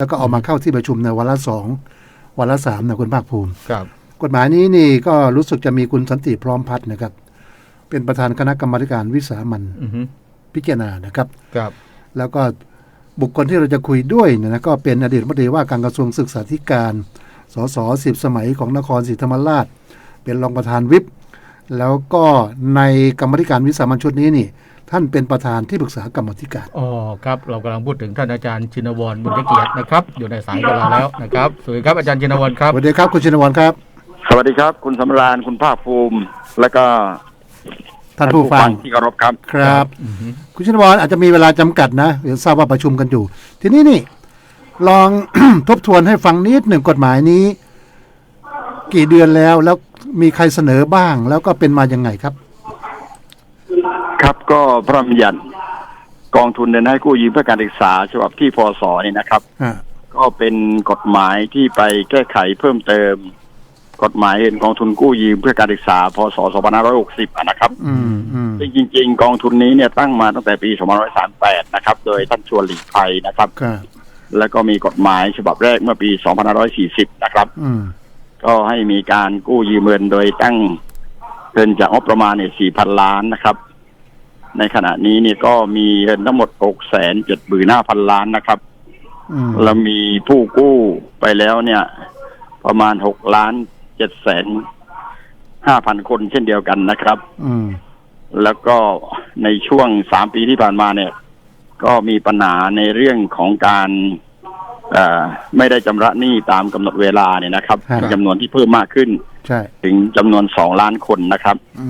แล้วก็เอามาเข้าที่ประชุมในวาระสองวาระสามนะคุณภาคภูมิครับ กฎหมายนี้นี่ก็รู้สึกจะมีคุณสันติพร้อมพัฒน์นะครับ เป็นประธานคณะกรรมาธิการวิสามันอือฮึพิจารณานะครับครับ แล้วก็บุคคลที่เราจะคุยด้วยเนี่ยนะก็เป็นอดีตรัฐมนตรีว่าการกระทรวงศึกษาธิการ สสสิบสมัยของนครศรีธรรมราช เป็นรองประธานวิปแล้วก็ในกรรมาธิการวิสามันชุดนี้นี่ ท่านเป็นประธานที่ปรึกษากรรมาธิการอ๋อครับ เรากำลังพูดถึงท่านอาจารย์ชินวรบุญเกียรตินะครับ อยู่ในสายกับเราแล้วนะครับสวัสดีครับอาจารย์ชินวรครับสวัสดีครับคุณชินวรครับ สวัสดีครับ คุณสำราญคุณภาคภูมิ และก็ท่านผู้ฟังที่เคารพครับครับอือฮึคุณชินวรอาจจะมีเวลาจำกัดนะเดี๋ยวทราบว่าประชุมกันอยู่ ทีนี้นี่ ลองทบทวนให้ฟังนิดหนึ่งกฎหมายนี้ กี่เดือนแล้วแล้วมีใครเสนอบ้าง แล้วก็เป็นมายังไงครับ ครับก็พระราชบัญญัติกองทุนเดินให้กู้ยืมเพื่อการศึกษาฉบับที่พศนี่นะครับ อ่าก็เป็นกฎหมายที่ไปแก้ไขเพิ่มเติม กฎหมายเห็นกองทุนกู้ยืมเพื่อการศึกษาพศ 2560อะนะครับ อืมอืมซึ่งจริง ๆ กองทุนนี้เนี่ยตั้งมาตั้งแต่ปี 2538 นะครับ โดยท่านชวนหลีกภัยนะครับ ครับแล้วก็มีกฎหมายฉบับแรกเมื่อปี 2540 นะครับ อืมก็ให้มีการกู้ยืมเงินโดยตั้งเงินจากงบประมาณเนี่ยสี่พันล้านนะครับ ในขณะนี้เนี่ยก็มีเงินทั้งหมดหกแสนเจ็ดหมื่นห้าพันล้านนะครับอืมแล้วมีผู้กู้ไปแล้วเนี่ย ประมาณหกล้านเจ็ดแสนห้าพันคนเช่นเดียวกันนะครับอืมแล้วก็ในช่วงสามปีที่ผ่านมาเนี่ย ก็มีปัญหาในเรื่องของการเอ่อไม่ได้ชำระหนี้ตามกำหนดเวลาเนี่ยนะครับมีจำนวนที่เพิ่มมากขึ้นใช่ถึงจำนวนสองล้านคนนะครับอื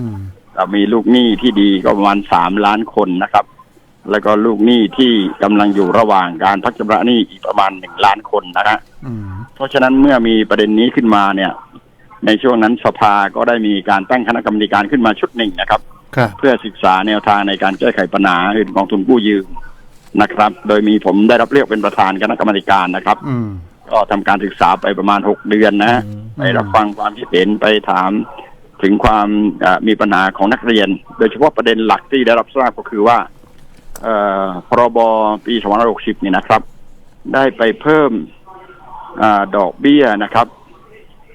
มเรามีลูกหนี้ที่ดีก็ประมาณสามล้านคนนะครับ แล้วก็ลูกหนี้ที่กำลังอยู่ระหว่างการพักชำระหนี้อีกประมาณหนึ่งล้านคนนะฮะอืมเพราะฉะนั้นเมื่อมีประเด็นนี้ขึ้นมาเนี่ย ในช่วงนั้นสภาก็ได้มีการตั้งคณะกรรมการขึ้นมาชุดหนึ่งนะครับครับเพื่อศึกษาแนวทางในการแก้ไขปัญหาเรื่องกองทุนกู้ยืมนะครับ โดยมีผมได้รับเลือกเป็นประธานคณะกรรมการนะครับอืมก็ทำการศึกษาไปประมาณหกเดือนนะอืมไปรับฟังความคิดเห็นไปถาม ถึงความเอ่อมีปัญหาของนักเรียน โดยเฉพาะประเด็นหลักที่ได้รับทราบก็คือว่าเอ่อพรบปี2560นี่นะครับ ได้ไปเพิ่มอาดอกเบี้ยนะครับ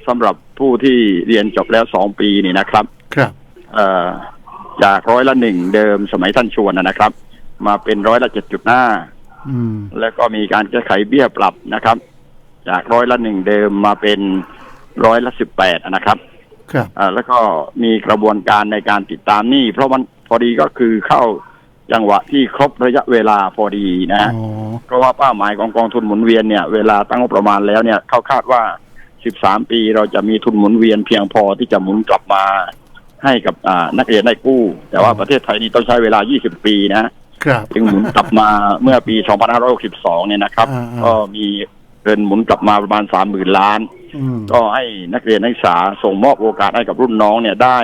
สำหรับผู้ที่เรียนจบแล้วสองปีนี่นะครับ ครับเอ่อจากร้อยละหนึ่งเดิมสมัยท่านชวนนะนะครับ มาเป็นร้อยละเจ็ดจุดห้าอืมแล้วก็มีการแก้ไขเบี้ยปรับนะครับ จากร้อยละหนึ่งเดิมมาเป็นร้อยละสิบแปดนะครับ ครับอ่าแล้วก็มีกระบวนการในการติดตามหนี้ เพราะมันพอดีก็คือเข้าจังหวะที่ครบระยะเวลาพอดีนะฮะอ๋อเพราะว่าเป้าหมายของกองทุนหมุนเวียนเนี่ยเวลาตั้งงบประมาณแล้วเนี่ยเขาคาดว่า 13 ปีเราจะมีทุนหมุนเวียนเพียงพอที่จะหมุนกลับมาให้กับอ่านักเรียนได้กู้ แต่ว่าประเทศไทยนี่ต้องใช้เวลา 20 ปีนะครับจึงหมุนกลับมาเมื่อปี 2562 เนี่ยนะครับอ่าๆก็มีเงินหมุนกลับมาประมาณ 30,000 ล้านอืม ก็ให้นักเรียนนักศึกษาส่งมอบโอกาสให้กับรุ่นน้องเนี่ยได้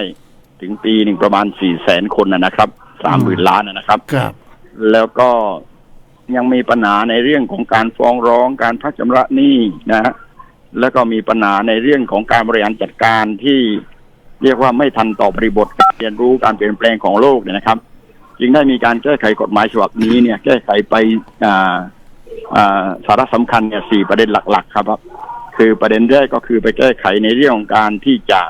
ถึงปีหนึ่งประมาณ400,000คนนะนะครับ30,000ล้านนะนะครับครับ แล้วก็ยังมีปัญหาในเรื่องของการฟ้องร้องการพักชำระหนี้นะฮะแล้วก็มีปัญหาในเรื่องของการบริหารจัดการที่เรียกว่าไม่ทันต่อบริบทการเรียนรู้การเปลี่ยนแปลงของโลกเนี่ยนะครับ จึงได้มีการแก้ไขกฎหมายฉบับนี้เนี่ย แก้ไขไปอ่าอ่าสาระสำคัญเนี่ยสี่ประเด็นหลัก ๆ ครับ คือประเด็นแรกก็คือไปแก้ไขในเรื่องของการที่จะ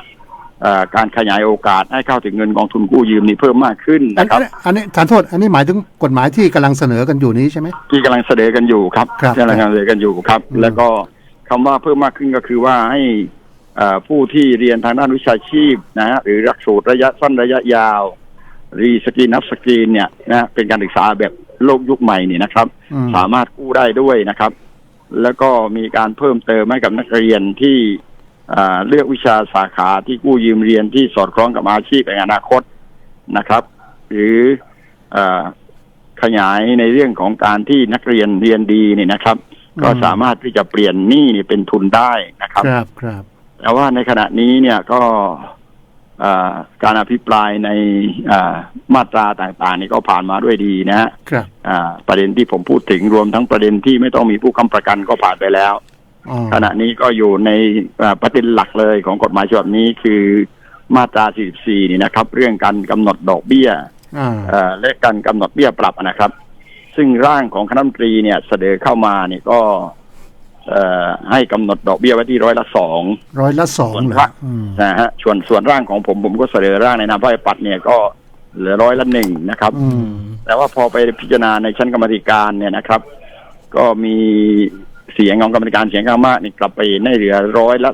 เอ่อการขยายโอกาสให้เข้าถึงเงินกองทุนกู้ยืมนี่เพิ่มมากขึ้นอันนะครับอันอันนี้ฐานโทษ อันนี้หมายถึงกฎหมายที่กำลังเสนอกันอยู่นี้ใช่ไหมที่กำลังเสนอกันอยู่ครับครับที่กำลังเสนอกันอยู่ครับอืมแล้วก็คำว่าเพิ่มมากขึ้นก็คือว่าให้เอ่อผู้ที่เรียนทางด้านวิชาชีพนะฮะหรือหลักสูตรระยะสั้นระยะยาว รีสกรีนนับสกรีนเนี่ยนะเป็นการศึกษาแบบโลกยุคใหม่นี่นะครับอืมสามารถกู้ได้ด้วยนะครับ แล้วก็มีการเพิ่มเติมให้กับนักเรียนที่อ่าเลือกวิชาสาขาที่กู้ยืมเรียนที่สอดคล้องกับอาชีพในอนาคตนะครับ หรืออาขยายในเรื่องของการที่นักเรียนเรียนดีเนี่ยนะครับอืมก็สามารถที่จะเปลี่ยนหนี้นี่เป็นทุนได้นะครับ ครับครับแต่ว่าในขณะนี้เนี่ยก็อ่า การอภิปรายในอ่ามาตราต่างๆนี่ก็ผ่านมาด้วยดีนะฮะครับอ่าประเด็นที่ผมพูดถึงรวมทั้งประเด็นที่ไม่ต้องมีผู้ค้ำประกันก็ผ่านไปแล้วอ๋อขณะนี้ก็อยู่ในอ่าประเด็นหลักเลยของกฎหมายฉบับนี้คือมาตรา 44 นี่นะครับ เรื่องการกำหนดดอกเบี้ยอ่าเอ่อและการกำหนดเบี้ยปรับนะครับ ซึ่งร่างของคณะรัฐมนตรีเนี่ยเสนอเข้ามาเนี่ยก็เอ่อ ให้กำหนดดอกเบี้ยไว้ที่ร้อยละสองร้อยละสองส่วนเหรอพรรคอืมนะฮะส่วนส่วนร่างของผมผมก็เสนอร่างในนามพระปัดเนี่ยก็เหลือร้อยละหนึ่งนะครับอืมแต่ว่าพอไปพิจารณาในชั้นกรรมาธิการเนี่ยนะครับ ก็มีเสียงของกรรมาธิการเสียงข้างมากนี่กลับไปในเหลือร้อยละ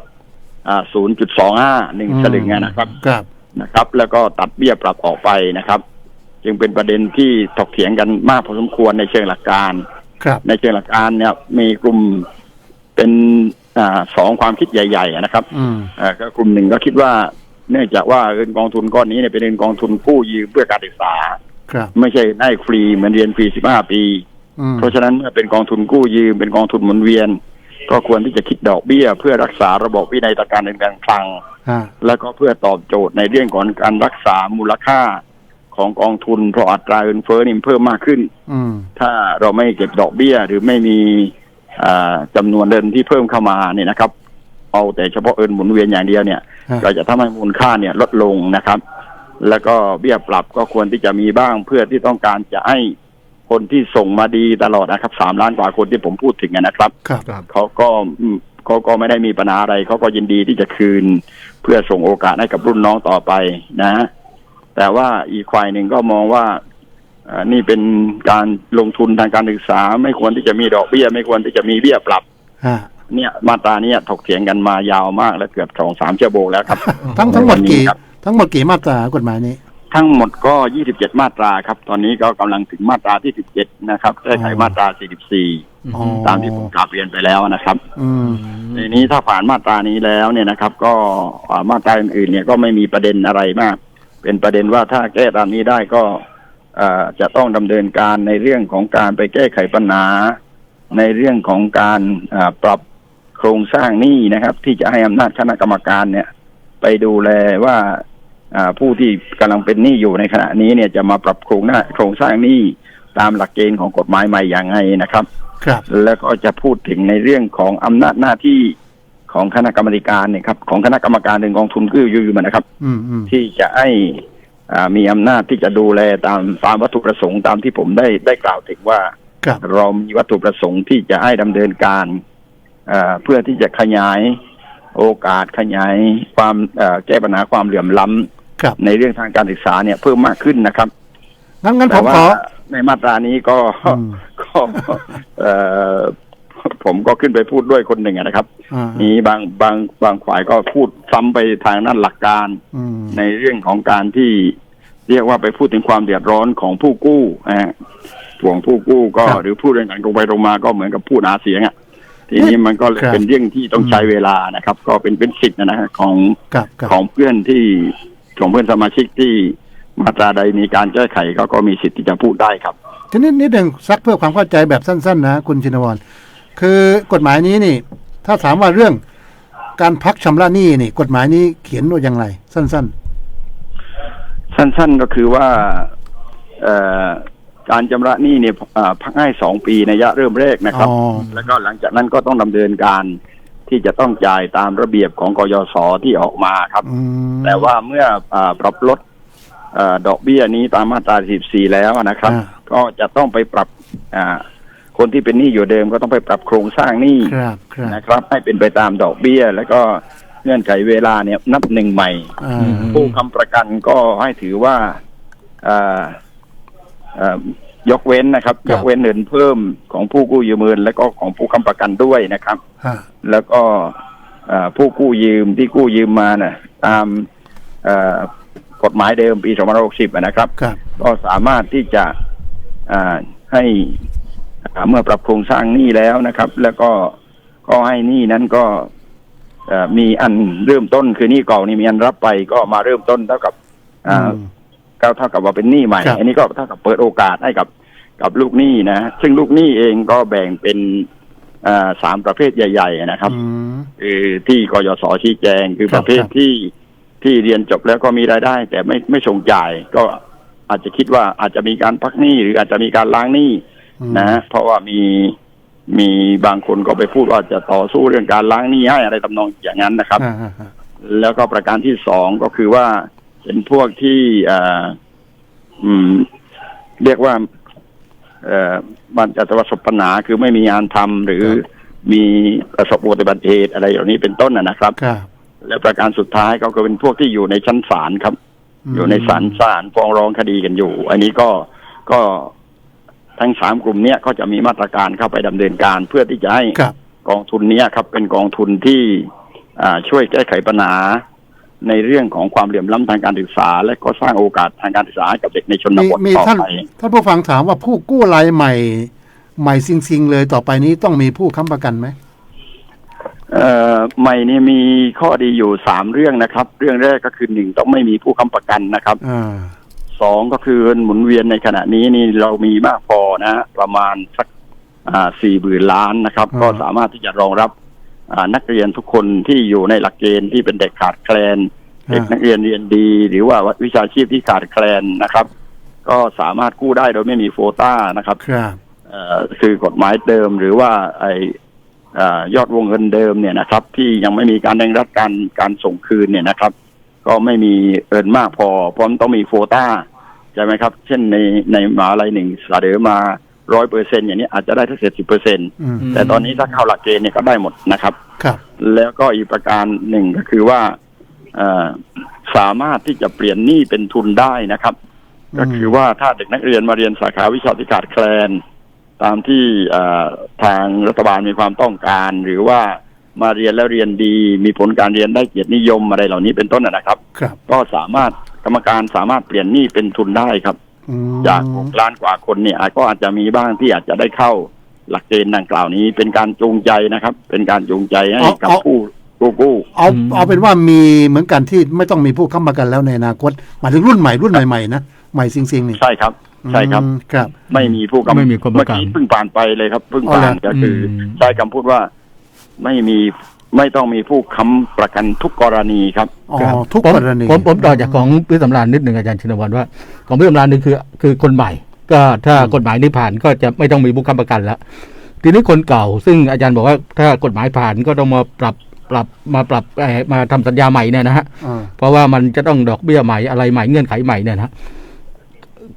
อ่าศูนย์จุดสองห้าหนึ่งอืมสลึงอะนะครับครับนะครับ แล้วก็ตัดเบี้ยปรับออกไปนะครับ จึงเป็นประเด็นที่ถกเถียงกันมากพอสมควรในเชิงหลักการ ครับ ในเชิงหลักการเนี่ยมีกลุ่ม เป็นอ่าสองความคิดใหญ่ๆนะครับอืมอ่าก็กลุ่มหนึ่งก็คิดว่า เนื่องจากว่าเงินกองทุนก้อนนี้เนี่ยเป็นเงินกองทุนกู้ยืมเพื่อการศึกษาครับไม่ใช่ได้ฟรีเหมือนเรียนฟรี15ปีอืมเพราะฉะนั้นเมื่อเป็นกองทุนกู้ยืมเป็นกองทุนหมุนเวียน ก็ควรที่จะคิดดอกเบี้ย เพื่อรักษาระบบวินัยทางการเงินการคลังฮะแล้วก็เพื่อตอบโจทย์ในเรื่องของการรักษามูลค่าของกองทุนเพราะอัตราเงินเฟ้อนี่มันเพิ่มมากขึ้นอืมถ้าเราไม่เก็บดอกเบี้ยหรือไม่มีอ่า จำานวนเงินที่เพิ่มเข้ามาเนี่ยนะครับ เอาแต่เฉพาะเอินหมุนเวียนอย่างเดียวเนี่ยฮะก็จะทำให้มูลค่าเนี่ยลดลงนะครับ แล้วก็เบี้ยปรับก็ควรที่จะมีบ้างเพื่อที่ต้องการจะให้คนที่ส่งมาดีตลอดนะครับสามล้านกว่าคนที่ผมพูดถึงอะนะครับครับครับเขาก็อืมเขาก็ไม่ได้มีปัญหาอะไรเขาก็ยินดีที่จะคืน เพื่อส่งโอกาสให้กับรุ่นน้องต่อไปนะ แต่ว่าอีกฝ่ายหนึ่งก็มองว่าเอ่อ นี่เป็นการลงทุนทางการศึกษา ไม่ควรที่จะมีดอกเบี้ย ไม่ควรที่จะมีเบี้ยปรับฮะเนี่ยมาตราเนี้ถกเถียงกันมายาวมากและเกือบสองสามชั่วโมงแล้วครับ ทั้งทั้งหมดกี่ครับทั้งหมดกี่มาตรากฎหมายนี้ ทั้งหมดก็27มาตราครับ ตอนนี้ก็กำลังถึงมาตราที่17นะครับแก้ไขมาตรา44อ๋อตามที่ผมกราบเรียนไปแล้วนะครับอืมทีนี้ถ้าผ่านมาตรานี้แล้วเนี่ยนะครับ ก็อ่ามาตราอื่นๆเนี่ยก็ไม่มีประเด็นอะไรมาก เป็นประเด็นว่าถ้าแก้ตามนี้ได้ก็เอ่อ จะต้องดำเนินการในเรื่องของการไปแก้ไขปัญหา ในเรื่องของการอ่าปรับโครงสร้างหนี้นะครับ ที่จะให้อำนาจคณะกรรมการเนี่ย ไปดูแลว่าอ่าผู้ที่กำลังเป็นหนี้อยู่ในขณะนี้เนี่ยจะมาปรับโครงหน้าโครงสร้างหนี้ตามหลักเกณฑ์ของกฎหมายใหม่อย่างไงนะครับ ครับ แล้วก็จะพูดถึงในเรื่องของอำนาจหน้าที่ของคณะกรรมการเนี่ยครับของคณะกรรมการหนึ่งกองทุนกู้ยืมนะครับอืมอืมที่จะให้อ่า มีอำนาจที่จะดูแลตามตามวัตถุประสงค์ตามที่ผมได้ได้กล่าวถึงว่าครับเรามีวัตถุประสงค์ที่จะให้ดำเนินการอ่าเพื่อที่จะขยายโอกาสขยายความเอ่อแก้ปัญหาความเหลื่อมล้ำครับในเรื่องทางการศึกษาเนี่ยเพิ่มมากขึ้นนะครับงั้นงั้นผแต่มว่าขอในมาตรานี้ก็อืมก็เอ่อ ผมก็ขึ้นไปพูดด้วยคนหนึ่งอะนะครับอ่านี้บางบางบางฝ่ายก็พูดซ้ำไปทางนั้นหลักการอืมในเรื่องของการที่เรียกว่าไปพูดถึงความเดือดร้อนของผู้กู้นะฮะห่วงผู้กู้ก็ครับหรือพูดเรื่องการตรงไปตรงมาก็เหมือนกับพูดหาเสียงอะทีนี้มันก็เลยครับเป็นเรื่องที่ต้องใช้เวลานะครับ ก็เป็นเป็นสิทธิ์นะฮะของครับครับของเพื่อนที่ของเพื่อนสมาชิกที่มาตราใดมีการแก้ไขก็ก็มีสิทธิ์ที่จะพูดได้ครับ ทีนี้นิดหนึ่งซักเพื่อความเข้าใจแบบสั้น ๆ นะ คุณชินวร คือกฎหมายนี้นี่ ถ้าถามว่าเรื่องการพักชำระหนี้นี่ กฎหมายนี้เขียนว่าอย่างไร สั้นสั้น ๆก็คือว่าเอ่อการชำระหนี้เนี่ยอ่าพักให้สองปีในระยะเริ่มแรกๆนะครับอ๋อแล้วก็หลังจากนั้นก็ต้องดำเนินการที่จะต้องจ่ายตามระเบียบของกยศที่ออกมาครับอืมแต่ว่าเมื่ออาปรับลดเออดอกเบี้ยนี้ตามมาตรา 14 แล้วนะครับอ่าก็จะต้องไปปรับอ่า คนที่เป็นหนี้อยู่เดิมก็ต้องไปปรับโครงสร้างหนี้ครับครับนะครับ ให้เป็นไปตามดอกเบี้ย แล้วก็เงื่อนไขเวลาเนี่ยนับหนึ่งใหม่ อ่าอืมผู้ค้ำประกันก็ให้ถือว่าเอ่อเอ่อยกเว้นนะครับครับ ยกเว้นเงินเพิ่มของผู้กู้ยืมเงินและก็ของผู้ค้ำประกันด้วยนะครับ ฮะแล้วก็เอ่อผู้กู้ยืมที่กู้ยืมมาน่ะตามเอ่อกฎหมายเดิมปี 2560อะนะครับ ครับ ก็สามารถที่จะอ่าให้อ่า เมื่อปรับโครงสร้างหนี้แล้วนะครับ แล้วก็ก็ให้หนี้นั้นก็เอ่อมีอันเริ่มต้นคือหนี้เก่านี่มีอันรับไปก็มาเริ่มต้นเท่ากับอ่าอืมก็เท่ากับว่าเป็นหนี้ใหม่ครับอันนี้ก็เท่ากับเปิดโอกาสให้กับกับลูกหนี้นะ ซึ่งลูกหนี้เองก็แบ่งเป็นอ่าสามประเภทใหญ่ ๆ นะครับอืมคือที่กยศชี้แจงคือคปรับระเภทครับที่ที่เรียนจบแล้วก็มีรายได้ แต่ไม่ไม่ส่งจ่าย ก็อาจจะคิดว่าอาจจะมีการพักหนี้หรืออาจจะมีการล้างหนี้อืม นะเพราะว่ามีมีบางคนก็ไปพูดว่าจะต่อสู้เรื่องการล้างหนี้ให้อะไรทำนองอย่างนั้นนะครับอ่าอ่าอ่าแล้วก็ประการที่สองก็คือว่าเป็นพวกที่อ่าอืม เรียกว่า เอ่อมันจะประสบปัญหาคือไม่มีงานทำหรือมีประสบอุบัติเหตุอะไรเหล่านี้เป็นต้นนะนะครับครับและประการสุดท้ายก็คือเป็นพวกที่อยู่ในชั้นศาลครับมอยู่ในศาลศาลฟ้องร้องคดีกันอยู่ อันนี้ก็ก็ ทั้งสามกลุ่มเนี้ยก็จะมีมาตรการเข้าไปดำเนินการเพื่อที่จะให้ครับกองทุนเนี้ยครับ เป็นกองทุนที่อ่าช่วยแก้ไขปัญหา ในเรื่องของความเหลื่อมล้ำทางการศึกษา และก็สร้างโอกาสทางการศึกษาให้กับเด็กในชนมีบทมีต่อท่านไปท่านผู้ฟังถามว่าผู้กู้รายใหม่ ใหม่ซิงซิงๆเลยต่อไปนี้ต้องมีผู้ค้ำประกันไหมเอ่อใหม่นี่มีข้อดีอยู่สามเรื่องนะครับ เรื่องแรกก็คือหนึ่งต้องไม่มีผู้ค้ำประกันนะครับอ่า สองก็คือเงินหมุนเวียนในขณะนี้นี่เรามีมากพอนะฮะประมาณสักอ่าสี่หมื่นล้านนะครับ ก็สามารถที่จะรองรับอ่านักเรียนทุกคนที่อยู่ในหลักเกณฑ์ที่เป็นเด็กขาดแคลนเด็กนักเรียนเรียนดี หรือว่าวิชาชีพที่ขาดแคลนนะครับ ก็สามารถกู้ได้โดยไม่มีโควต้านะครับครับเอ่อคือกฎหมายเดิมหรือว่าไอเอ่อยอดวงเงินเดิมเนี่ยนะครับ ที่ยังไม่มีการแรงรัดการการส่งคืนเนี่ยนะครับ ก็ไม่มีเอินมากพอเพราะมันต้องมีโควต้าใช่ไหมครับ เช่นในในมหาลัยหนึ่งเสนอมาร้อยเปอร์เซ็นอย่างนี้อาจจะได้ทั้งเจ็ดสิบเปอร์เซ็นอืมแต่ตอนนี้ถ้าเข้าหลักเกณฑ์เนี่ยก็ได้หมดนะครับ ครับ แล้วก็อีกประการหนึ่งก็คือว่าเอ่อสามารถที่จะเปลี่ยนหนี้เป็นทุนได้นะครับอืมก็คือว่าถ้าเด็กนักเรียนมาเรียนสาขาวิชาที่ขาดแคลน ตามที่เอ่อทางรัฐบาลมีความต้องการ หรือว่า มาเรียนแล้วเรียนดี มีผลการเรียนได้เกียรตินิยมอะไรเหล่านี้เป็นต้นนะนะครับ ครับ ก็สามารถกรรมการสามารถเปลี่ยนหนี้เป็นทุนได้ครับ อืมจากหกล้านกว่าคนเนี่ยก็อาจจะมีบ้างที่อาจจะได้เข้าหลักเกณฑ์ดังกล่าวนี้ เป็นการจูงใจนะครับ เป็นการจูงใจให้กับผู้กู้กู้ เอาเอาเป็นว่ามีเหมือนกันที่ไม่ต้องมีผู้ค้ำประกันแล้วในอนาคตหมายถึงรุ่นใหม่รุ่นใหม่ๆนะใหม่ซิงซิงๆนี่ใช่ครับ ใช่ครับ อืมครับ ไม่มีผู้กำไม่มีคนปเมื่ระอกันกี้เพิ่งผ่านไปเลยครับเพิ่งอ๋อเหรอผ่านก็คืออม ใช้คำพูดว่า ไม่มีไม่ต้องมีผู้ค้ำประกันทุกกรณีครับ อ๋อครับ ทุกผมกรณีผมผมต่อจากของพี่สำรานนิดหนึ่งอาจารย์ชินวัตรว่า ของพี่สำรานนี่คือคือคนใหม่ ก็ถ้ากฎหมายนี้ผ่านก็จะไม่ต้องมีผู้ค้ำประกันแล้วทีนี้คนเก่า ซึ่งอาจารย์บอกว่าถ้ากฎหมายผ่านก็ต้องมาปรับปรับมาปรับเอ่อมาทำสัญญาใหม่เนี่ยนะฮะ อ่าเพราะว่ามันจะต้องดอกเบี้ยใหม่อะไรใหม่เงื่อนไขใหม่เนี่ยนะฮะ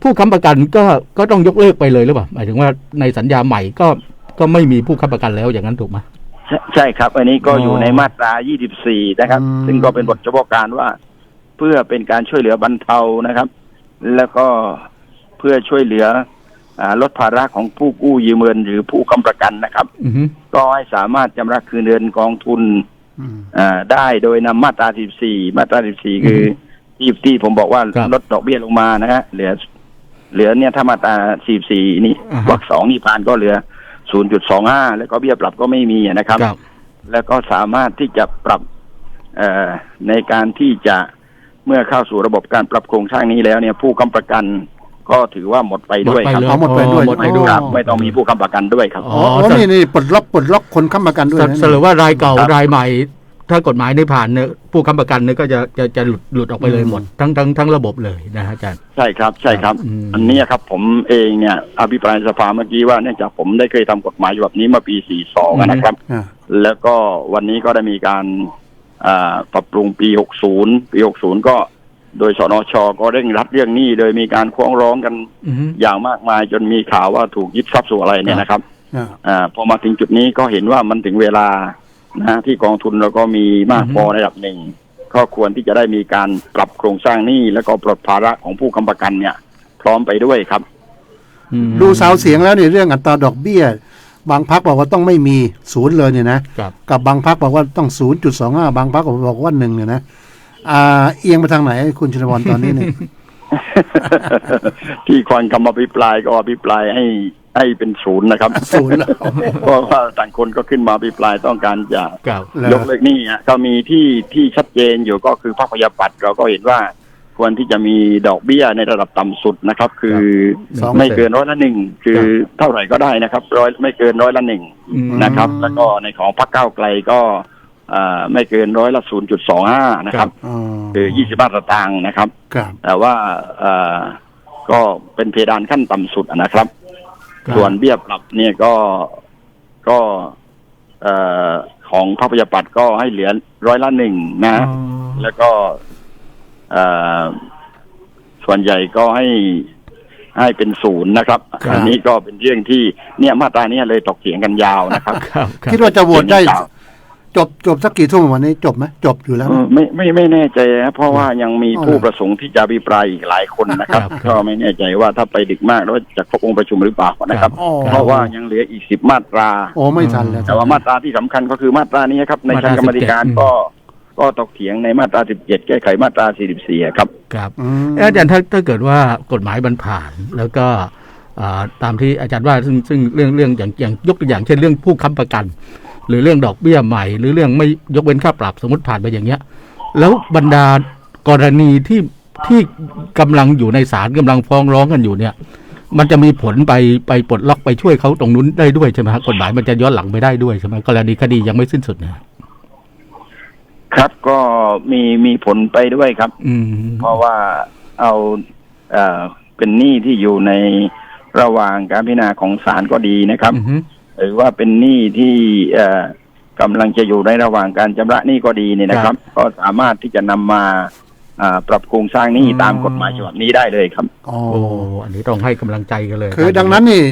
ผู้ค้ำประกันก็ก็ต้องยกเลิกไปเลยหรือเปล่าหมายถึงว่าในสัญญาใหม่ก็ก็ไม่มีผู้ค้ำประกันแล้วอย่างนั้นถูกไหม ใช่ใช่ครับ อันนี้ก็อ๋อออยู่ในมาตรา 24 นะครับ อืม ซึ่งก็เป็นบทเฉพาะการว่า เพื่อเป็นการช่วยเหลือบรรเทานะครับ แล้วก็เพื่อช่วยเหลืออาลดภาระของผู้กู้ยืมเงินหรือผู้ค้ำประกันนะครับ อือฮึก็ให้สามารถชำระคืนเงินกองทุนอืม อ่าได้โดยนำมาตรา 14 มาตรา 14 คือที่ที่ผมบอกว่าครับลดดอกเบี้ยลงมานะฮะเหลือ เหลือเนี่ยถ้ามาตรา44นี่อ่าฮะ วรรคสองนี่ผ่านก็เหลือ 0.25 แล้วก็เบี้ยปรับก็ไม่มีนะครับครับแล้วก็สามารถที่จะปรับเอ่อในการที่จะเมื่อเข้าสู่ระบบการปรับโครงสร้างนี้แล้วเนี่ยผู้ค้ำประกันก็ถือว่าหมดไปด้วยครับเอาหมดไปด้วยหมดไปด้วยครับไม่ต้องมีผู้ค้ำประกันด้วยครับอ๋อ๋ออแต่นี่นี่ปลดล็อกปลดล็อกคนค้ำประกันด้วยสนะสรุปว่ารายเก่าครับรายใหม่ ถ้ากฎหมายนี้ผ่านเนี่ยผู้ค้ำประกันเนี่ยก็จะจะจะหลุดหลุดออกไปเลยหมด ทั้งทั้งทั้งระบบเลยนะฮะอาจารย์ ใช่ครับใช่ครับ อืม อันเนี้ยครับผมเองเนี่ยอภิปรายสภาเมื่อกี้ว่าเนื่องจากผมได้เคยทำกฎหมายฉบับนี้มาปี 42นะครับ อ่า แล้วก็วันนี้ก็ได้มีการอ่าปรับปรุงปี 60 ปี 60 ก็โดยสนชก็เร่งรัดเรื่องนี้โดยมีการฟ้องร้องกันอือฮึอย่างมากมายจนมีข่าวว่าถูกยึดทรัพย์ส่วนอะไรเนี่ยนะครับ อ่า อ่าพอมาถึงจุดนี้ก็เห็นว่ามันถึงเวลา นะที่กองทุนเราก็มีมากพอระดับหนึ่งก็ควรที่จะได้มีการปรับโครงสร้างหนี้แล้วก็ปลดภาระของผู้ค้ำประกันเนี่ย พร้อมไปด้วยครับอืมดูสาวเสียงแล้วในเรื่องอัตราดอกเบี้ย บางพักบอกว่าต้องไม่มีศูนย์เลยเนี่ยนะครับกับบางพักบอกว่าต้องศูนย์จุดสองห้าบางพักบอกว่าหนึ่งเนี่ยนะอ่าเอียงไปทางไหนคุณชินวรตอนนี้เนี่ยที่ควรคำอภิปรายก็อภิปรายให้ ให้เป็นศูนย์นะครับศูนย์เหรอเพราะว่าต่างคนก็ขึ้นมาอภิปรายต้องการจะครับเหรอยกเลิกหนี้อะก็มีที่ที่ชัดเจนอยู่ก็คือภาคพยาปัตย์เราก็เห็นว่าควรที่จะมีดอกเบี้ยในระดับต่ำสุดนะครับ คือสองไม่เกินร้อยละหนึ่งคือเท่าไหร่ก็ได้นะครับ ร้อยไม่เกินร้อยละหนึ่งอืมนะครับ แล้วก็ในของพรรคก้าวไกลก็อ่าไม่เกินร้อยละศูนย์จุดสองห้านะครับอ๋อคือยี่สิบาทสตางค์นะครับครับแต่ว่าเอ่อก็เป็นเพดานขั้นต่ำสุดนะครับครับ ส่วนเบี้ยปรับเนี่ยก็ก็เอ่อของพระพยาปัตย์ก็ให้เหลือร้อยละหนึ่งนะอ๋อแล้วก็เอ่อส่วนใหญ่ก็ให้ให้เป็นศูนย์นะครับครับ อันนี้ก็เป็นเรื่องที่เนี่ยมาตราเนี้เลยตกเถียงกันยาวนะครับครับครับคิดว่าจะโหวตได้ จบจบสักกี่ทุ่มวันนี้จบไหมจบอยู่แล้วเอไหมอไม่ไม่ไม่แน่ใจนะเพราะว่ายังมีอ๋อผู้ประสงค์ที่จะอภิปรายอีกหลายคนนะครับ ครับก็ไม่แน่ใจว่าถ้าไปดึกมากแล้วจะครบองค์ประชุมหรือเปล่านะครับอ๋อเพราะว่ายังเหลืออีกสิบมาตรา โอ้ไม่ทันแล้ว แต่ว่ามาตราที่สำคัญก็คือมาตรานี้ครับ ในมาตทารางกรรมธิการ17 ก็ก็ตกเถียงในมาตรา 17 แก้ไขมาตรา 44 ครับ ครับอืม เอ๊ะอาจารย์ถ้าถ้าเกิดว่ากฎหมายมันผ่านแล้วก็อ่าตามที่อาจารย์ว่าซึ่งซึ่งเรื่องเรื่องอย่างอย่างยกตัวอย่างเช่นเรื่องผู้ค้ำประกัน หรือเรื่องดอกเบี้ยใหม่ หรือเรื่องไม่ยกเว้นค่าปรับสมมติผ่านไปอย่างเงี้ย แล้วบรรดากรณีที่ที่กำลังอยู่ในศาลกำลังฟ้องร้องกันอยู่เนี่ย มันจะมีผลไปไปปลดล็อกไปช่วยเขาตรงนู้นได้ด้วยใช่ไหมครับกฎหมายมันจะย้อนหลังไปได้ด้วยใช่ไหมกรณีคดียังไม่สิ้นสุดเนะครับก็มีมีผลไปด้วยครับ อืมเพราะว่าเอาเอ่อเป็นหนี้ที่อยู่ในระหว่างการพิจารณาของศาลก็ดีนะครับอือฮึ หรือว่าเป็นหนี้ที่เอ่อกำลังจะอยู่ในระหว่างการชำระหนี้ก็ดีเนี่ยนะครับ ก็สามารถที่จะนำมาอ่าปรับโครงสร้างหนี้ตามกฎหมายฉบับนี้ได้เลยครับอ๋อโอ้อันนี้ต้องให้กำลังใจกันเลย คือดังนั้นนี่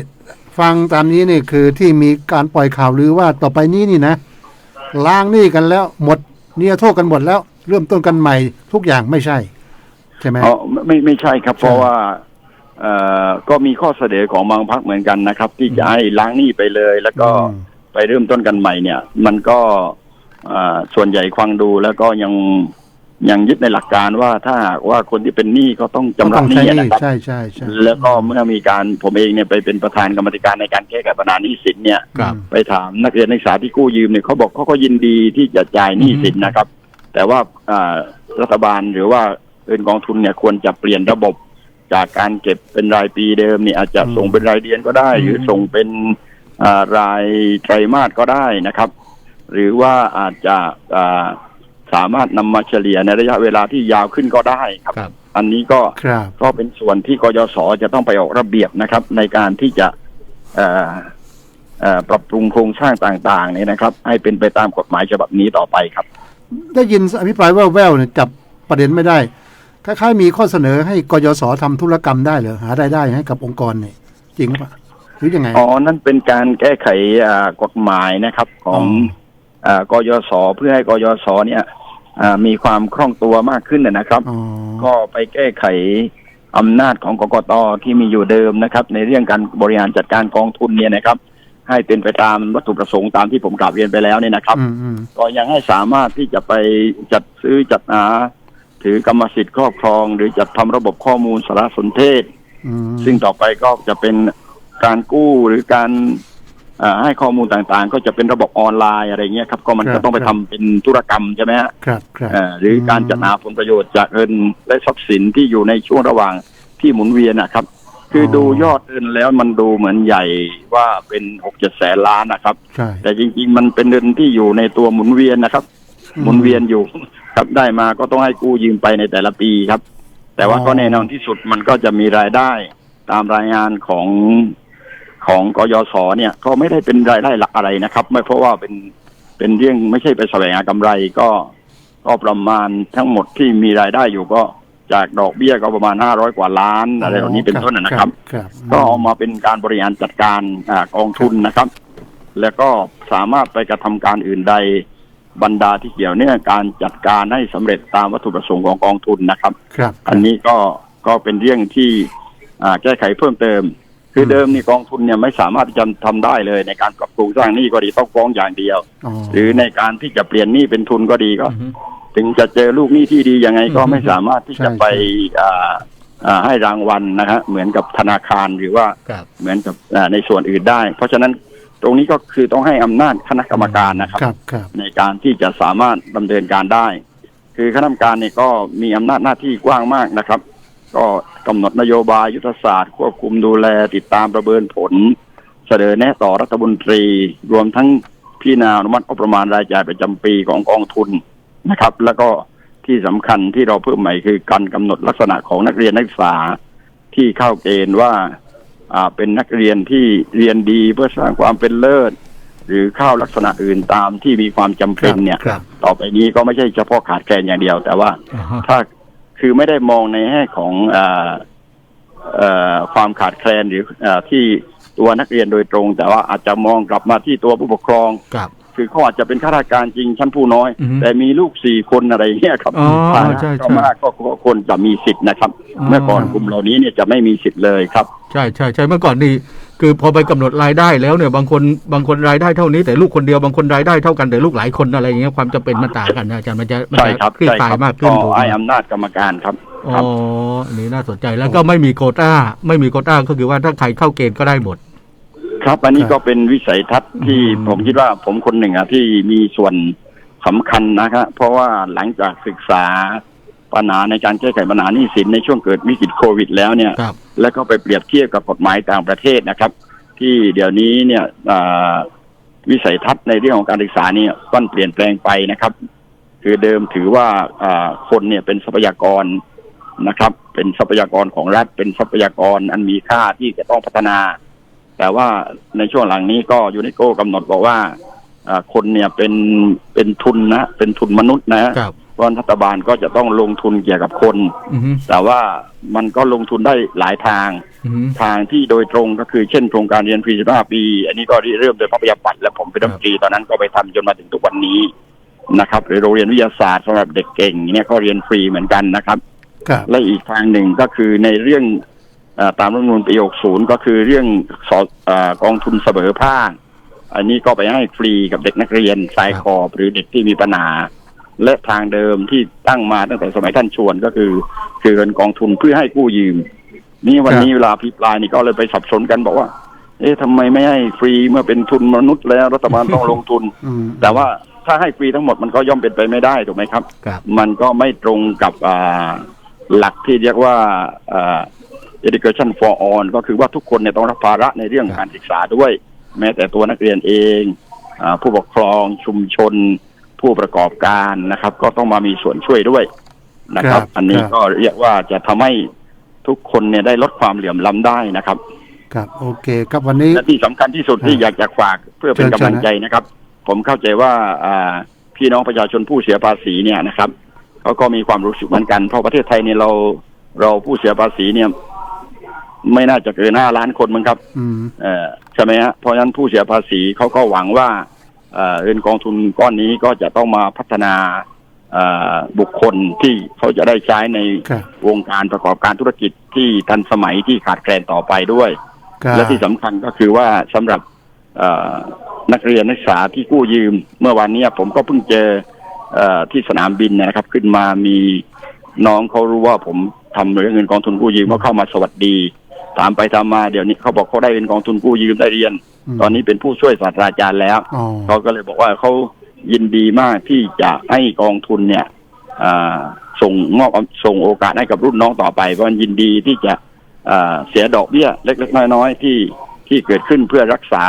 ฟังตามนี้นี่คือที่มีการปล่อยข่าวลือว่าต่อไปนี้นี่นะล้างหนี้กันแล้วหมดเนี่ยโทษกันหมดแล้ว เริ่มต้นกันใหม่ทุกอย่างไม่ใช่ ใช่ไหมอ๋อไม่ไม่ไม่ใช่ครับ เพราะว่าเอ่อ ก็มีข้อเสนอของบางพักเหมือนกันนะครับ ที่จะให้ล้างหนี้ไปเลย แล้วก็อืมไปเริ่มต้นกันใหม่เนี่ย มันก็เอ่อส่วนใหญ่ฟังดูแล้วก็ยังยังยึดในหลักการว่าถ้าหากว่าคนที่เป็นหนี้ก็ต้องจำระต้องหใช้นี้หนะนี้ครับใช่ใช่ใช่แล้วก็เมื่อมีการผมเองเนี่ยไปเป็นประธานกรรมธิการในการแก้ไขปัญหาหนี้สินเนี่ยครับไปถามนักเรียนนักศึกษาที่กู้ยืมเนี่ยเขาบอกเขาก็ยินดีที่จะจ่ายหนี้สินนะครับ แต่ว่าอ่ารัฐบาลหรือว่าเงินกองทุนเนี่ยควรจะเปลี่ยนระบบ จากการเก็บเป็นรายปีเดิมเนี่ยอาจจะอืมส่งเป็นรายเดือนก็ได้ หรือส่งเป็นอ่ารายไตรมาสก็ได้นะครับ หรือว่าอาจจะอ่าสามารถนำมาเฉลี่ยในระยะเวลาที่ยาวขึ้นก็ได้ครับครับอันนี้ก็ครับก็เป็นส่วนที่กยศจะต้องไปออกระเบียบนะครับ ในการที่จะเอ่อเอ่อปรับปรุงโครงสร้างต่างๆเนี่ยนะครับ ให้เป็นไปตามกฎหมายฉบับนี้ต่อไปครับ ได้ยินอภิปรายแว่วๆเนี่ยจับประเด็นไม่ได้ คล้ายๆมีข้อเสนอให้กยศทำธุรกรรมได้เหรอหารายได้ให้กับองค์กรเนี่ยจริงหรือเปล่าหรือยังไงอ๋อนั่นเป็นการแก้ไขอ่ากฎหมายนะครับของอ๋อ่ากยศเพื่อให้กยศเนี่ยอ่ามีความคล่องตัวมากขึ้นนะนะครับอ๋อก็ไปแก้ไขอำนาจของกกตที่มีอยู่เดิมนะครับ ในเรื่องการบริหารจัดการกองทุนเนี่ยนะครับ ให้เป็นไปตามวัตถุประสงค์ตามที่ผมกล่าวเรียนไปแล้วเนี่ยนะครับอืมอืมก็ยังให้สามารถที่จะไปจัดซื้อจัดหา ถือกรรมสิทธิ์ครอบครอง หรือจัดทำระบบข้อมูลสารสนเทศอืมซึ่งต่อไปก็จะเป็นการกู้หรือการอ่าให้ข้อมูลต่างๆ ก็จะเป็นระบบออนไลน์อะไรเงี้ยครับ ก็มันก็ต้องไปทำเป็นธุรกรรมใช่ไหมฮะครับครับเอ่อหรือการจัดหาผลประโยชน์จากเงินและทรัพย์สินที่อยู่ในช่วงระหว่างที่หมุนเวียนนะครับ คือดูยอดเงินแล้วมันดูเหมือนใหญ่ว่าเป็นหกเจ็ดแสนล้านนะครับใช่แต่จริงๆ มันเป็นเงินที่อยู่ในตัวหมุนเวียนนะครับอืมหมุนเวียนอยู่ ครับได้มาก็ต้องให้กู้ยืมไปในแต่ละปีครับ แต่ว่าอ๋อก็แน่นอนที่สุดมันก็จะมีรายได้ตามรายงานของของกยศเนี่ย ก็ไม่ได้เป็นรายได้หลักอะไรนะครับ ไม่เพราะว่าเป็นเป็นเรื่องไม่ใช่ไปแสวงหากำไรก็ก็ประมาณทั้งหมดที่มีรายได้อยู่ก็จากดอกเบี้ยก็ประมาณห้าร้อยกว่าล้านอะไรเหล่านี้เป็นต้นนะนะครับครับ ก็เอามาเป็นการบริหารจัดการอากองทุนนะครับ แล้วก็สามารถไปกระทำการอื่นใด บรรดาที่เกี่ยวเนื่องการจัดการให้สำเร็จตามวัตถุประสงค์ของกองทุนนะครับ ครับ อันนี้ก็ก็เป็นเรื่องที่อ่าแก้ไขเพิ่มเติม คือเดิมนี่กองทุนเนี่ยไม่สามารถที่จะทำได้เลยในการปรับปรุงสร้างหนี้ก็ดีต้องฟ้องอย่างเดียวอ๋อหรือในการที่จะเปลี่ยนหนี้เป็นทุนก็ดีก็อือฮึถึงจะเจอลูกหนี้ที่ดียังไงก็อืมไม่สามารถที่จะไปอ่าอ่าให้รางวัลนะฮะเหมือนกับธนาคารหรือว่าครับเหมือนกับอ่าในส่วนอื่นได้ เพราะฉะนั้นต รงนี้ก็คือต้องให้อำนาจคณะกรรมการนะครับ ครับครับในการที่จะสามารถดำเนินการได้ คือคณะกรรมการเนี่ยก็มีอำนาจหน้าที่กว้างมากนะครับ ก็กำหนดนโยบายยุทธศาสตร์ ควบคุมดูแลติดตามประเมินผล เสนอแนะต่อรัฐมนตรี รวมทั้งพิจารณาอนุมัติงบประมาณรายจ่ายประจำปีของกองทุนนะครับ แล้วก็ที่สำคัญที่เราเพิ่มใหม่คือการกำหนดลักษณะของนักเรียนนักศึกษาที่เข้าเกณฑ์ว่าอ่า เป็นนักเรียนที่เรียนดีเพื่อสร้างความเป็นเลิศ หรือเข้าลักษณะอื่นตามที่มีความจำเป็นเนี่ยครับต่อไปนี้ก็ไม่ใช่เฉพาะขาดแคลนอย่างเดียว แต่ว่าอ่าฮะถ้าคือไม่ได้มองในแง่ของอ่าเอ่อความขาดแคลนหรือเอ่อที่ตัวนักเรียนโดยตรง แต่ว่าอาจจะมองกลับมาที่ตัวผู้ปกครอง ครับคือเขาอาจจะเป็นข้าราชการจริงชั้นผู้น้อย อือฮึแต่มีลูกสี่คนอะไรอย่างเงี้ยครับอ๋อฐานะใช่ใช่ ก็มากก็ก็ควรจะมีสิทธิ์นะครับอ๋อเมื่อก่อนกลุ่มเหล่านี้เนี่ยจะไม่มีสิทธิ์เลยครับ ใช่ใช่ใช่เมื่อก่อนนี่คือพอไปกำหนดรายได้แล้วเนี่ยบางคนบางคนรายได้เท่านี้แต่ลูกคนเดียวบางคนรายได้เท่ากันแต่ลูกหลายคนอะไรอย่างเงี้ยความจำเป็นมันต่างกันนะอาจารย์มันจะมันใช่จะครับคลี่ใช่คลายครับมากขึ้นก็ถูกไหม ไอ้อำนาจกรรมการครับอ๋คอรับ อันนี้น่าสนใจแล้วก็ไม่มีโควต้า ไม่มีโควต้าก็คือว่าถ้าใครเข้าเกณฑ์ก็ได้หมด ครับอันนี้ครับก็เป็นวิสัยทัศน์ที่อืมผมคิดว่าผมคนหนึ่งอะที่มีส่วนสำคัญนะครับ เพราะว่าหลังจากศึกษาปัญหาในการแก้ไขปัญหาหนี้สินในช่วงเกิดวิกฤตโควิด แล้วเนี่ยครับแล้วก็ไปเปรียบเทียบกับกฎหมายต่างประเทศนะครับ ที่เดี๋ยวนี้เนี่ยอ่าวิสัยทัศน์ในเรื่องของการศึกษาเนี่ยต้องเปลี่ยนแปลงไปนะครับ คือเดิมถือว่าอ่าคนเนี่ยเป็นทรัพยากรนะครับ เป็นทรัพยากรของรัฐเป็นทรัพยากรอันมีค่าที่จะต้องพัฒนา แต่ว่าในช่วงหลังนี้ก็ยูนิโกกำหนดบอกว่าอ่าคนเนี่ยเป็นเป็นทุนนะ เป็นทุนมนุษย์นะครับเพราะรัฐบาลก็จะต้องลงทุนเกี่ยวกับคนอือฮึแต่ว่ามันก็ลงทุนได้หลายทางอือฮึทางที่โดยตรงก็คือเช่นโครงการเรียนฟรี15ปี อันนี้ก็เริ่มโดยพระพยาปัตย์และผมเป็นรัฐมนตรีตอนนั้นก็ไปทำจนมาถึงทุกวันนี้นะครับหรือโรงเรียนวิทยาศาสตร์สำหรับเด็กเก่งเนี่ยก็เรียนฟรีเหมือนกันนะครับครับและอีกทางหนึ่งก็คือในเรื่องเออ ตามรัฐธรรมนูญปี60ก็คือเรื่องสอเออกองทุนเสมอภาค อันนี้ก็ไปให้ฟรีกับเด็กนักเรียนสายขอบหรือเด็กที่มีปัญหา และทางเดิมที่ตั้งมาตั้งแต่สมัยท่านชวนก็คือ คือเงินกองทุนเพื่อให้กู้ยืม นี่วันนี้เวลาพิปรายนี่ก็เลยไปสับสนกันบอกว่า เอ๊ะทำไมไม่ให้ฟรีเมื่อเป็นทุนมนุษย์แล้วรัฐบาลต้องลงทุนอืมแต่ว่าถ้าให้ฟรีทั้งหมดมันก็ย่อมเป็นไปไม่ได้ถูกไหมครับครับมันก็ไม่ตรงกับอ่าหลักที่เรียกว่าอ่า education for all ก็คือว่าทุกคนเนี่ยต้องรับภาระในเรื่องการศึกษาด้วย แม้แต่ตัวนักเรียนเองอาผู้ปกครองชุมชน ผู้ประกอบการนะครับ ก็ต้องมามีส่วนช่วยด้วยนะครับครับอันนี้ครับก็เรียกว่าจะทำให้ทุกคนเนี่ยได้ลดความเหลื่อมล้ำได้นะครับ ครับโอเคครับวันนี้และที่สำคัญที่สุดที่อ่าอยากจะฝากเพื่อเป็นเชิญกำลังใจนะครับ ผมเข้าใจว่าอ่าพี่น้องประชาชนผู้เสียภาษีเนี่ยนะครับเขาก็มีความรู้สึกเหมือนกันเพราะประเทศไทยเนี่ยเราเราผู้เสียภาษีเนี่ย ไม่น่าจะเกินห้าล้านคนมั้งครับอืมเอ่อใช่ไหมฮะเพราะฉะนั้นผู้เสียภาษีเขาก็หวังว่าเอ่อเงินกองทุนก้อนนี้ก็จะต้องมาพัฒนาเอ่อบุคคลที่เขาจะได้ใช้ในครับวงการประกอบการธุรกิจที่ทันสมัยที่ขาดแคลนต่อไปด้วยครับและที่สำคัญก็คือว่าสำหรับเอ่อนักเรียนนักศึกษาที่กู้ยืม เมื่อวันนี้ผมก็เพิ่งเจอเอ่อที่สนามบินนะครับ ขึ้นมามีน้องเขารู้ว่าผมทำเรื่องเงินกองทุนกู้ยืมก็เข้ามาสวัสดี ถามไปถามมาเดี๋ยวนี้เขาบอกเขาได้เป็นกองทุนกู้ยืมได้เรียนมตอนนี้เป็นผู้ช่วยศาสตราจารย์แล้วอ๋อเขาก็เลยบอกว่าเขายินดีมากที่จะให้กองทุนเนี่ยอ่าส่งมอบส่งโอกาสให้กับรุ่นน้องต่อไปเพราะมันยินดีที่จะอ่าเสียดอกเบี้ยเล็ก ๆ น้อยๆที่ที่เกิดขึ้นเพื่อรักษา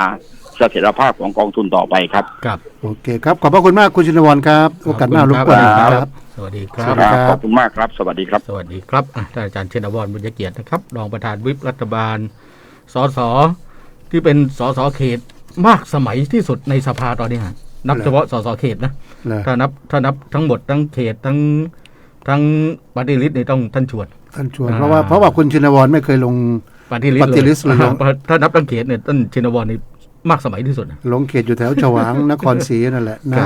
เสถียรภาพของกองทุนต่อไปครับ ครับ โอเคครับ ขอบพระคุณมากคุณชินวรครับ โอกาสหน้ารบกวนอีกนะครับ สวัสดีคสรัวับสดีครับขอบคุณมากครับ สวัสดีครับ สวัสดีครับอะท่านอาจารย์เชนวรบุญยเกียรตินะครับ รองประธานวิปรัฐบาล สส ที่เป็นสสเขตมากสมัยที่สุดในสภาตอนนี้ฮะนับเหรอเฉพาะสสเขตนะนะ ถ้านับถ้านับทั้งหมดทั้งเขตทั้งทั้งปฏิริษีนี่ต้องท่านชวน ท่านชวนอ่าเพราะว่าเพราะว่าคุณชินวรไม่เคยลงปฏิริษีปฏิริษีเลยเหรอถ้านับทั้งเขตเนี่ยท่านเชนวรนี่มากสมัยที่สุดนะลงเขตอยู่แถวฉวางนครศรีนั่นแหละนะ